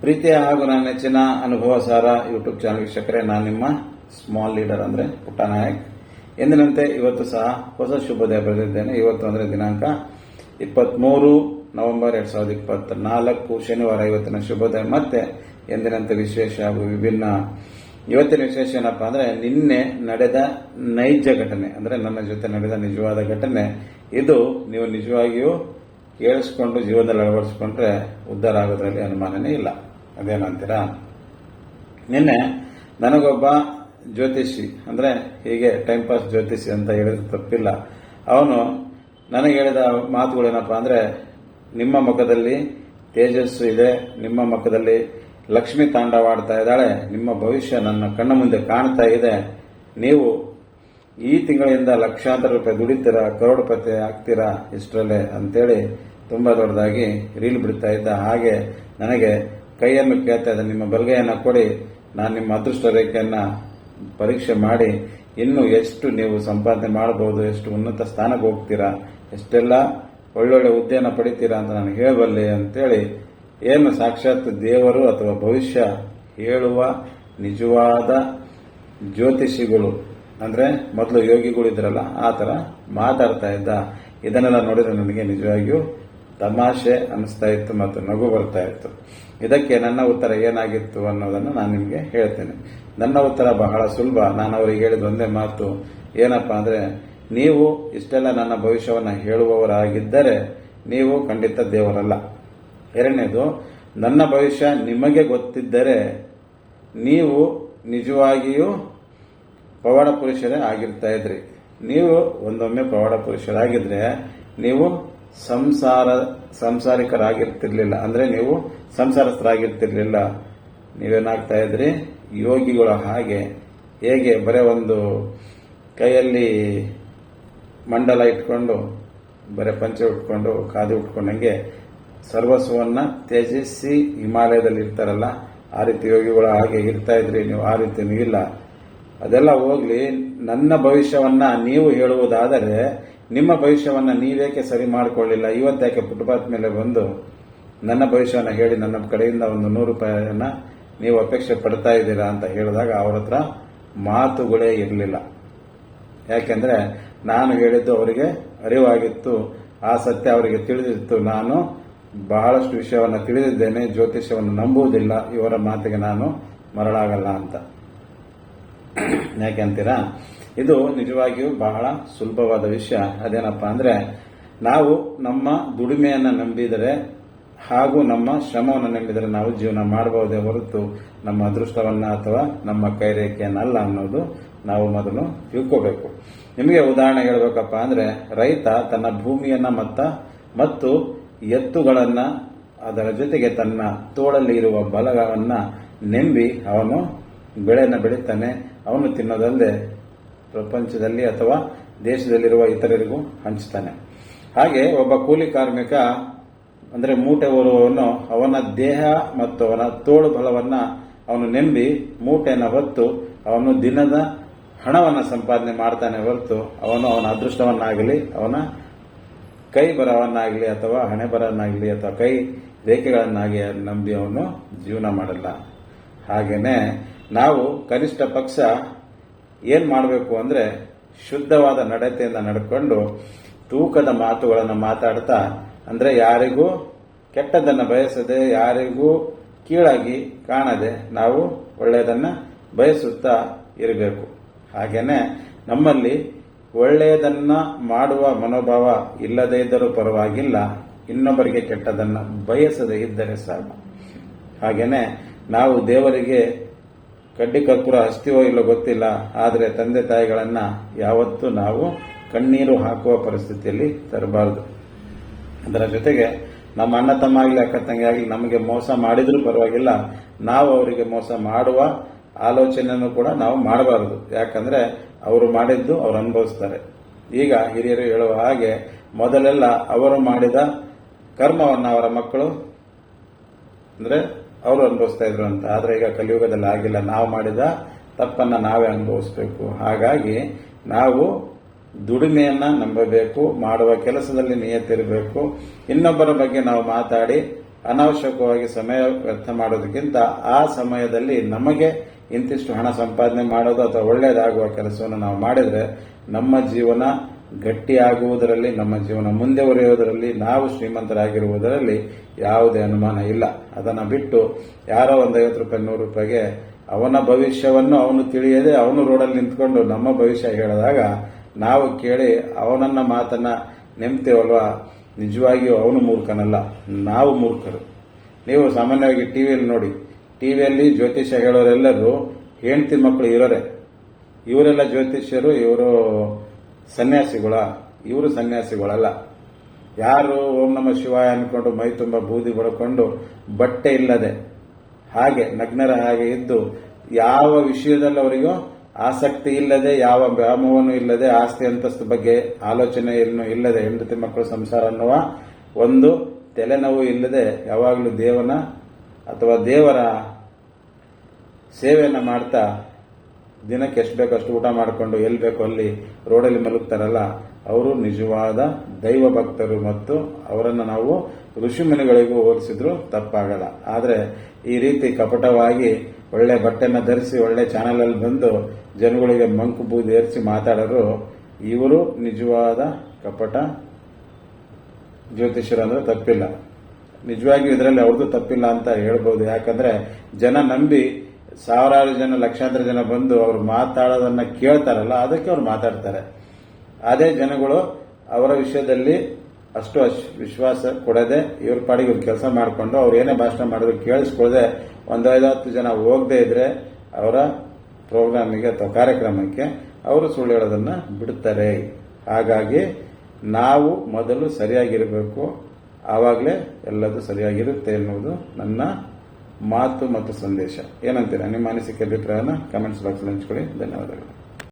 ಪ್ರೀತಿಯ ಹಾಗೂ ನನ್ನ ನೆಚ್ಚಿನ ಅನುಭವ ಸಾರ ಯೂಟ್ಯೂಬ್ ಚಾನಲ್ ವೀಕ್ಷಕರೇ, ನಾನು ನಿಮ್ಮ ಸ್ಮಾಲ್ ಲೀಡರ್ ಅಂದ್ರೆ ಪುಟ್ಟ ನಾಯಕ್. ಎಂದಿನಂತೆ ಇವತ್ತು ಸಹ ಹೊಸ ಶುಭದಯ ಬರೆದಿದ್ದೇನೆ. ಇವತ್ತು ಅಂದ್ರೆ ದಿನಾಂಕ ಇಪ್ಪತ್ಮೂರು ನವೆಂಬರ್ ಎರಡ್ ಸಾವಿರದ ಇಪ್ಪತ್ನಾಲ್ಕು, ಶನಿವಾರ ಇವತ್ತಿನ ಶುಭೋದಯ. ಮತ್ತೆ ಎಂದಿನಂತೆ ವಿಶೇಷ ಹಾಗೂ ವಿಭಿನ್ನ ಇವತ್ತಿನ ವಿಶೇಷ ಏನಪ್ಪಾ ಅಂದ್ರೆ, ನಿನ್ನೆ ನಡೆದ ನೈಜ ಘಟನೆ, ಅಂದ್ರೆ ನನ್ನ ಜೊತೆ ನಡೆದ ನಿಜವಾದ ಘಟನೆ. ಇದು ನೀವು ನಿಜವಾಗಿಯೂ ಕೇಳಿಸ್ಕೊಂಡು, ಜೀವನದಲ್ಲಿ ಅಳವಡಿಸ್ಕೊಂಡ್ರೆ ಉದ್ಧಾರ ಆಗೋದ್ರಲ್ಲಿ ಅನುಮಾನನೇ ಇಲ್ಲ. ಅದೇನಂತೀರಾ? ನಿನ್ನೆ ನನಗೊಬ್ಬ ಜ್ಯೋತಿಷಿ, ಅಂದ್ರೆ ಹೀಗೆ ಟೈಮ್ ಪಾಸ್ ಜ್ಯೋತಿಷಿ ಅಂತ ಹೇಳಿದ್ರೆ ತಪ್ಪಿಲ್ಲ. ಅವನು ನನಗೆ ಹೇಳಿದ ಮಾತುಗಳೇನಪ್ಪ ಅಂದ್ರೆ, ನಿಮ್ಮ ಮುಖದಲ್ಲಿ ತೇಜಸ್ಸು ಇದೆ, ನಿಮ್ಮ ಮುಖದಲ್ಲಿ ಲಕ್ಷ್ಮಿ ತಾಂಡವಾಡ್ತಾ ಇದ್ದಾಳೆ, ನಿಮ್ಮ ಭವಿಷ್ಯ ನನ್ನ ಕಣ್ಣ ಮುಂದೆ ಕಾಣ್ತಾ ಇದೆ. ನೀವು ಈ ತಿಂಗಳಿಂದ ಲಕ್ಷಾಂತರ ರೂಪಾಯಿ ದುಡಿತೀರಾ, ಕರೋಡಪತಿ ಆಗ್ತೀರಾ ಇಷ್ಟರಲ್ಲೇ ಅಂತೇಳಿ ತುಂಬಾ ದೊಡ್ಡದಾಗಿ ರೀಲ್ ಬಿಡ್ತಾ ಇದ್ದ ಹಾಗೆ ನನಗೆ ಕೈಯನ್ನು ಕೇಳ್ತಾ ಇದ್ದ ನಿಮ್ಮ ಬಲಗೈಯನ್ನು ಕೊಡಿ. ನಾನು ನಿಮ್ಮ ಅದೃಷ್ಟ ರೇಖೆಯನ್ನು ಪರೀಕ್ಷೆ ಮಾಡಿ ಇನ್ನು ಎಷ್ಟು ನೀವು ಸಂಪಾದನೆ ಮಾಡಬಹುದು, ಎಷ್ಟು ಉನ್ನತ ಸ್ಥಾನಕ್ಕೆ ಹೋಗ್ತೀರಾ, ಎಷ್ಟೆಲ್ಲ ಒಳ್ಳೊಳ್ಳೆ ಹುದ್ದೆಯನ್ನು ಪಡಿತೀರಾ ಅಂತ ನಾನು ಹೇಳಬಲ್ಲೆ ಅಂತೇಳಿ ಏನು ಸಾಕ್ಷಾತ್ ದೇವರು ಅಥವಾ ಭವಿಷ್ಯ ಹೇಳುವ ನಿಜವಾದ ಜ್ಯೋತಿಷಿಗಳು, ಅಂದ್ರೆ ಮೊದಲು ಯೋಗಿಗಳು ಇದ್ರಲ್ಲ, ಆ ಥರ ಮಾತಾಡ್ತಾ ಇದ್ದ. ಇದನ್ನೆಲ್ಲ ನೋಡಿದ್ರೆ ನನಗೆ ನಿಜವಾಗಿಯೂ ತಮಾಷೆ ಅನಿಸ್ತಾ ಇತ್ತು ಮತ್ತು ನಗು ಬರ್ತಾ ಇತ್ತು. ಇದಕ್ಕೆ ನನ್ನ ಉತ್ತರ ಏನಾಗಿತ್ತು ಅನ್ನೋದನ್ನು ನಾನು ನಿಮಗೆ ಹೇಳ್ತೇನೆ. ನನ್ನ ಉತ್ತರ ಬಹಳ ಸುಲಭ. ನಾನು ಅವರಿಗೆ ಹೇಳಿದ ಒಂದೇ ಮಾತು ಏನಪ್ಪ ಅಂದರೆ, ನೀವು ಇಷ್ಟೆಲ್ಲ ನನ್ನ ಭವಿಷ್ಯವನ್ನು ಹೇಳುವವರಾಗಿದ್ದರೆ ನೀವು ಖಂಡಿತ ದೇವರಲ್ಲ. ಎರಡನೇದು, ನನ್ನ ಭವಿಷ್ಯ ನಿಮಗೆ ಗೊತ್ತಿದ್ದರೆ ನೀವು ನಿಜವಾಗಿಯೂ ಪವಾಡ ಪುರುಷರೇ ಆಗಿರ್ತಾ ಇದ್ರಿ. ನೀವು ಒಂದೊಮ್ಮೆ ಪವಾಡ ಪುರುಷರಾಗಿದ್ದರೆ ನೀವು ಸಂಸಾರ ಸಂಸಾರಿಕರಾಗಿರ್ತಿರ್ಲಿಲ್ಲ. ಅಂದ್ರೆ ನೀವು ಸಂಸಾರಸ್ಥರಾಗಿರ್ತಿರ್ಲಿಲ್ಲ. ನೀವೇನಾಗ್ತಾ ಇದ್ರಿ? ಯೋಗಿಗಳ ಹಾಗೆ. ಹೇಗೆ? ಬರೇ ಒಂದು ಕೈಯಲ್ಲಿ ಮಂಡಲ ಇಟ್ಕೊಂಡು, ಬರೇ ಪಂಚೆ ಉಟ್ಕೊಂಡು, ಖಾದಿ ಉಟ್ಕೊಂಡಂಗೆ ಸರ್ವಸ್ವವನ್ನು ತ್ಯಜಿಸಿ ಹಿಮಾಲಯದಲ್ಲಿ ಇರ್ತಾರಲ್ಲ, ಆ ರೀತಿ ಯೋಗಿಗಳ ಹಾಗೆ ಇರ್ತಾ ಇದ್ರಿ ನೀವು, ಆ ರೀತಿ ಇಲ್ಲ. ಅದೆಲ್ಲ ಹೋಗ್ಲಿ, ನನ್ನ ಭವಿಷ್ಯವನ್ನ ನೀವು ಹೇಳುವುದಾದರೆ ನಿಮ್ಮ ಭವಿಷ್ಯವನ್ನು ನೀವೇಕೆ ಸರಿ ಮಾಡಿಕೊಳ್ಳಿಲ್ಲ ಇವತ್ತ್ಯಾಕೆ ಫುಟ್ಪಾತ್ ಮೇಲೆ ಬಂದು ನನ್ನ ಭವಿಷ್ಯವನ್ನು ಹೇಳಿ ನನ್ನ ಕಡೆಯಿಂದ ಒಂದು ನೂರು ರೂಪಾಯಿಯನ್ನು ನೀವು ಅಪೇಕ್ಷೆ ಪಡ್ತಾ ಇದ್ದೀರಾ ಅಂತ ಹೇಳಿದಾಗ ಅವ್ರ ಹತ್ರ ಮಾತುಗಳೇ ಇರಲಿಲ್ಲ. ಯಾಕೆಂದರೆ ನಾನು ಹೇಳಿದ್ದು ಅವರಿಗೆ ಅರಿವಾಗಿತ್ತು, ಆ ಸತ್ಯ ಅವರಿಗೆ ತಿಳಿದಿತ್ತು. ನಾನು ಬಹಳಷ್ಟು ವಿಷಯವನ್ನು ತಿಳಿದಿದ್ದೇನೆ, ಜ್ಯೋತಿಷ್ಯವನ್ನು ನಂಬುವುದಿಲ್ಲ, ಇವರ ಮಾತಿಗೆ ನಾನು ಮರಳಾಗಲ್ಲ ಅಂತ. ಯಾಕೆಂತೀರಾ ಇದು ನಿಜವಾಗಿಯೂ ಬಹಳ ಸುಲಭವಾದ ವಿಷಯ. ಅದೇನಪ್ಪ ಅಂದ್ರೆ, ನಾವು ನಮ್ಮ ದುಡಿಮೆಯನ್ನು ನಂಬಿದರೆ ಹಾಗೂ ನಮ್ಮ ಶ್ರಮವನ್ನು ನಂಬಿದರೆ ನಾವು ಜೀವನ ಮಾಡಬಹುದೇ ಹೊರತು ನಮ್ಮ ಅದೃಷ್ಟವನ್ನ ಅಥವಾ ನಮ್ಮ ಕೈರೇಖೆಯನ್ನಲ್ಲ ಅನ್ನೋದು ನಾವು ಮೊದಲು ತಿಳ್ಕೋಬೇಕು. ನಿಮಗೆ ಉದಾಹರಣೆ ಹೇಳಬೇಕಪ್ಪ ಅಂದ್ರೆ, ರೈತ ತನ್ನ ಭೂಮಿಯನ್ನು ಮತ್ತ ಮತ್ತು ಎತ್ತುಗಳನ್ನು ಅದರ ಜೊತೆಗೆ ತನ್ನ ತೋಳಲ್ಲಿ ಇರುವ ಬಲಗವನ್ನು ನೆಂಬಿ ಅವನು ಬೆಳೆಯನ್ನು ಬೆಳೀತಾನೆ. ಅವನು ತಿನ್ನೋದಲ್ಲದೆ ಪ್ರಪಂಚದಲ್ಲಿ ಅಥವಾ ದೇಶದಲ್ಲಿರುವ ಇತರರಿಗೂ ಹಂಚ್ತಾನೆ. ಹಾಗೆ ಒಬ್ಬ ಕೂಲಿ ಕಾರ್ಮಿಕ, ಅಂದರೆ ಮೂಟೆ ಹೊರುವವನು ಅವನ ದೇಹ ಮತ್ತು ಅವನ ತೋಳು ಬಲವನ್ನು ಅವನು ನೆಂಬಿ ಮೂಟೆಯನ್ನು ಹೊತ್ತು ಅವನು ದಿನದ ಹಣವನ್ನು ಸಂಪಾದನೆ ಮಾಡ್ತಾನೆ ಹೊರತು ಅವನು ಅವನ ಅದೃಷ್ಟವನ್ನಾಗಲಿ, ಅವನ ಕೈ ಬರವನ್ನಾಗಲಿ ಅಥವಾ ಹಣೆ ಬರವನ್ನಾಗಲಿ ಅಥವಾ ಕೈ ರೇಖೆಗಳನ್ನಾಗಿ ನಂಬಿ ಅವನು ಜೀವನ ಮಾಡಲ್ಲ. ಹಾಗೆಯೇ ನಾವು ಕನಿಷ್ಠ ಪಕ್ಷ ಏನ್ ಮಾಡಬೇಕು ಅಂದ್ರೆ ಶುದ್ಧವಾದ ನಡತೆಯಿಂದ ನಡ್ಕೊಂಡು ತೂಕದ ಮಾತುಗಳನ್ನು ಮಾತಾಡ್ತಾ, ಅಂದ್ರೆ ಯಾರಿಗೂ ಕೆಟ್ಟದನ್ನ ಬಯಸದೆ, ಯಾರಿಗೂ ಕೀಳಾಗಿ ಕಾಣದೆ ನಾವು ಒಳ್ಳೆಯದನ್ನ ಬಯಸುತ್ತಾ ಇರಬೇಕು. ಹಾಗೆಯೇ ನಮ್ಮಲ್ಲಿ ಒಳ್ಳೆಯದನ್ನ ಮಾಡುವ ಮನೋಭಾವ ಇಲ್ಲದೇ ಇದ್ದರೂ ಪರವಾಗಿಲ್ಲ, ಇನ್ನೊಬ್ಬರಿಗೆ ಕೆಟ್ಟದನ್ನ ಬಯಸದೇ ಇದ್ದರೆ ಸಾಕು. ಹಾಗೆಯೇ ನಾವು ದೇವರಿಗೆ ಕಡ್ಡಿ ಕರ್ಪೂರ ಹಸ್ತಿವೋ ಇಲ್ಲೋ ಗೊತ್ತಿಲ್ಲ, ಆದರೆ ತಂದೆ ತಾಯಿಗಳನ್ನು ಯಾವತ್ತೂ ನಾವು ಕಣ್ಣೀರು ಹಾಕುವ ಪರಿಸ್ಥಿತಿಯಲ್ಲಿ ತರಬಾರದು. ಅದರ ಜೊತೆಗೆ ನಮ್ಮ ಅಣ್ಣ ತಮ್ಮ ಆಗಲಿ, ಅಕ್ಕ ತಂಗಿ ಆಗಲಿ ನಮಗೆ ಮೋಸ ಮಾಡಿದರೂ ಪರವಾಗಿಲ್ಲ, ನಾವು ಅವರಿಗೆ ಮೋಸ ಮಾಡುವ ಆಲೋಚನೆಯನ್ನು ಕೂಡ ನಾವು ಮಾಡಬಾರದು. ಯಾಕಂದ್ರೆ ಅವರು ಮಾಡಿದ್ದು ಅವರು ಅನುಭವಿಸ್ತಾರೆ. ಈಗ ಹಿರಿಯರು ಹೇಳುವ ಹಾಗೆ ಮೊದಲೆಲ್ಲ ಅವರು ಮಾಡಿದ ಕರ್ಮವನ್ನು ಅವರ ಮಕ್ಕಳು, ಅಂದ್ರೆ ಅವರು ಅನುಭವಿಸ್ತಾ ಇದ್ರು ಅಂತ. ಆದರೆ ಈಗ ಕಲಿಯುಗದಲ್ಲಿ ಆಗಿಲ್ಲ. ನಾವು ಮಾಡಿದ ತಪ್ಪನ್ನ ನಾವೇ ಅನುಭವಿಸ್ಬೇಕು. ಹಾಗಾಗಿ ನಾವು ದುಡಿಮೆಯನ್ನು ನಂಬಬೇಕು, ಮಾಡುವ ಕೆಲಸದಲ್ಲಿ ನಿಯತ್ತಿರಬೇಕು. ಇನ್ನೊಬ್ಬರ ಬಗ್ಗೆ ನಾವು ಮಾತಾಡಿ, ಅನಾವಶ್ಯಕವಾಗಿ ಸಮಯ ವ್ಯರ್ಥ ಮಾಡೋದಕ್ಕಿಂತ ಆ ಸಮಯದಲ್ಲಿ ನಮಗೆ ಇಂತಿಷ್ಟು ಹಣ ಸಂಪಾದನೆ ಮಾಡೋದು ಅಥವಾ ಒಳ್ಳೆಯದಾಗುವ ಕೆಲಸವನ್ನು ನಾವು ಮಾಡಿದರೆ ನಮ್ಮ ಜೀವನ ಗಟ್ಟಿಯಾಗುವುದರಲ್ಲಿ, ನಮ್ಮ ಜೀವನ ಮುಂದೆ ಒರೆಯುವುದರಲ್ಲಿ, ನಾವು ಶ್ರೀಮಂತರಾಗಿರುವುದರಲ್ಲಿ ಯಾವುದೇ ಅನುಮಾನ ಇಲ್ಲ. ಅದನ್ನು ಬಿಟ್ಟು ಯಾರೋ ಒಂದು ಐವತ್ತು ರೂಪಾಯಿ, ನೂರು ರೂಪಾಯಿಗೆ ಅವನ ಭವಿಷ್ಯವನ್ನು ಅವನು ತಿಳಿಯದೆ ಅವನು ರೋಡಲ್ಲಿ ನಿಂತ್ಕೊಂಡು ನಮ್ಮ ಭವಿಷ್ಯ ಹೇಳಿದಾಗ, ನಾವು ಕೇಳಿ ಅವನನ್ನ ಮಾತನ್ನ ನೆಮ್ತೇವಲ್ವಾ ನಿಜವಾಗಿಯೂ ಅವನು ಮೂರ್ಖನಲ್ಲ. ನಾವು ಮೂರ್ಖರು. ನೀವು ಸಾಮಾನ್ಯವಾಗಿ ಟಿವಿಯಲ್ಲಿ ನೋಡಿ ಟಿವಿಯಲ್ಲಿ ಜ್ಯೋತಿಷ್ಯ ಹೇಳೋರೆಲ್ಲರೂ ಹೆಂಡತಿ ಮಕ್ಕಳು ಇರೋರೆ. ಇವರೆಲ್ಲ ಜ್ಯೋತಿಷ್ಯರು, ಇವರು ಸನ್ಯಾಸಿಗಳ, ಇವರು ಸನ್ಯಾಸಿಗಳಲ್ಲ. ಯಾರು ಓಂ ನಮ ಶಿವಾಯ ಅನ್ಕೊಂಡು ಮೈ ತುಂಬ ಬೂದಿ ಬಟ್ಟೆ ಇಲ್ಲದೆ, ಹಾಗೆ ನಗ್ನರ ಹಾಗೆ ಇದ್ದು ಯಾವ ವಿಷಯದಲ್ಲಿ ಅವರಿಗೂ ಆಸಕ್ತಿ ಇಲ್ಲದೆ, ಯಾವ ವ್ಯಾಮೋಹನೂ ಇಲ್ಲದೆ, ಆಸ್ತಿ ಅಂತಸ್ತು ಬಗ್ಗೆ ಆಲೋಚನೆಯನ್ನು ಇಲ್ಲದೆ ಹೆಂಡತಿ ಮಕ್ಕಳು ಸಂಸಾರ ಅನ್ನುವ ಒಂದು ತಲೆನೋವು ಇಲ್ಲದೆ ಯಾವಾಗಲೂ ದೇವನ ಅಥವಾ ದೇವರ ಸೇವೆಯನ್ನು ಮಾಡ್ತಾ ದಿನಕ್ಕೆ ಎಷ್ಟು ಬೇಕೋ ಅಷ್ಟು ಊಟ ಮಾಡಿಕೊಂಡು ಎಲ್ಲಿ ಬೇಕೋ ಅಲ್ಲಿ ರೋಡಲ್ಲಿ ಮಲಗ್ತಾರಲ್ಲ, ಅವರು ನಿಜವಾದ ದೈವ ಭಕ್ತರು ಮತ್ತು ಅವರನ್ನು ನಾವು ಋಷಿಮುನಿಗಳಿಗೂ ಹೋಲಿಸಿದ್ರು ತಪ್ಪಾಗಲ್ಲ. ಆದರೆ ಈ ರೀತಿ ಕಪಟವಾಗಿ ಒಳ್ಳೆ ಬಟ್ಟೆನ ಧರಿಸಿ ಒಳ್ಳೆ ಚಾನಲಲ್ಲಿ ಬಂದು ಜನಗಳಿಗೆ ಮಂಕು ಬೂದಿ ಏರಿಸಿ ಮಾತಾಡೋರು ಇವರು ನಿಜವಾದ ಕಪಟ ಜ್ಯೋತಿಷರು ಅಂದ್ರೆ ತಪ್ಪಿಲ್ಲ. ನಿಜವಾಗಿಯೂ ಇದರಲ್ಲಿ ಅವ್ರದ್ದು ತಪ್ಪಿಲ್ಲ ಅಂತ ಹೇಳ್ಬೋದು. ಯಾಕಂದ್ರೆ ಜನ ನಂಬಿ ಸಾವಿರಾರು ಜನ, ಲಕ್ಷಾಂತರ ಜನ ಬಂದು ಅವರು ಮಾತಾಡೋದನ್ನ ಕೇಳ್ತಾರಲ್ಲ, ಅದಕ್ಕೆ ಅವ್ರು ಮಾತಾಡ್ತಾರೆ. ಅದೇ ಜನಗಳು ಅವರ ವಿಷಯದಲ್ಲಿ ಅಷ್ಟು ವಿಶ್ವಾಸ ಕೊಡದೆ ಇವ್ರ ಪಾಡಿಗೆ ಇವ್ರು ಕೆಲಸ ಮಾಡಿಕೊಂಡು ಅವ್ರು ಏನೇ ಭಾಷಣ ಮಾಡಿದ್ರು ಕೇಳಿಸ್ಕೊಳ್ಳದೆ ಒಂದು ಐವತ್ತು ಜನ ಹೋಗದೆ ಇದ್ರೆ ಅವರ ಪ್ರೋಗ್ರಾಮಿಗೆ ಅಥವಾ ಕಾರ್ಯಕ್ರಮಕ್ಕೆ ಅವರು ಸುಳ್ಳು ಹೇಳೋದನ್ನ ಬಿಡುತ್ತಾರೆ ಹಾಗಾಗಿ ನಾವು ಮೊದಲು ಸರಿಯಾಗಿರಬೇಕು. ಆವಾಗಲೇ ಎಲ್ಲದೂ ಸರಿಯಾಗಿರುತ್ತೆ ಎನ್ನುವುದು ನನ್ನ ಮಾತು ಮತ್ತು ಸಂದೇಶ. ಏನಂತೀರಾ? ನಿಮ್ಮ ಅನಿಸಿಕೆ ಅಭಿಪ್ರಾಯನ ಕಮೆಂಟ್ಸ್ ಬಾಕ್ಸ್ ಹಂಚ್ಕೊಳ್ಳಿ. ಧನ್ಯವಾದಗಳು.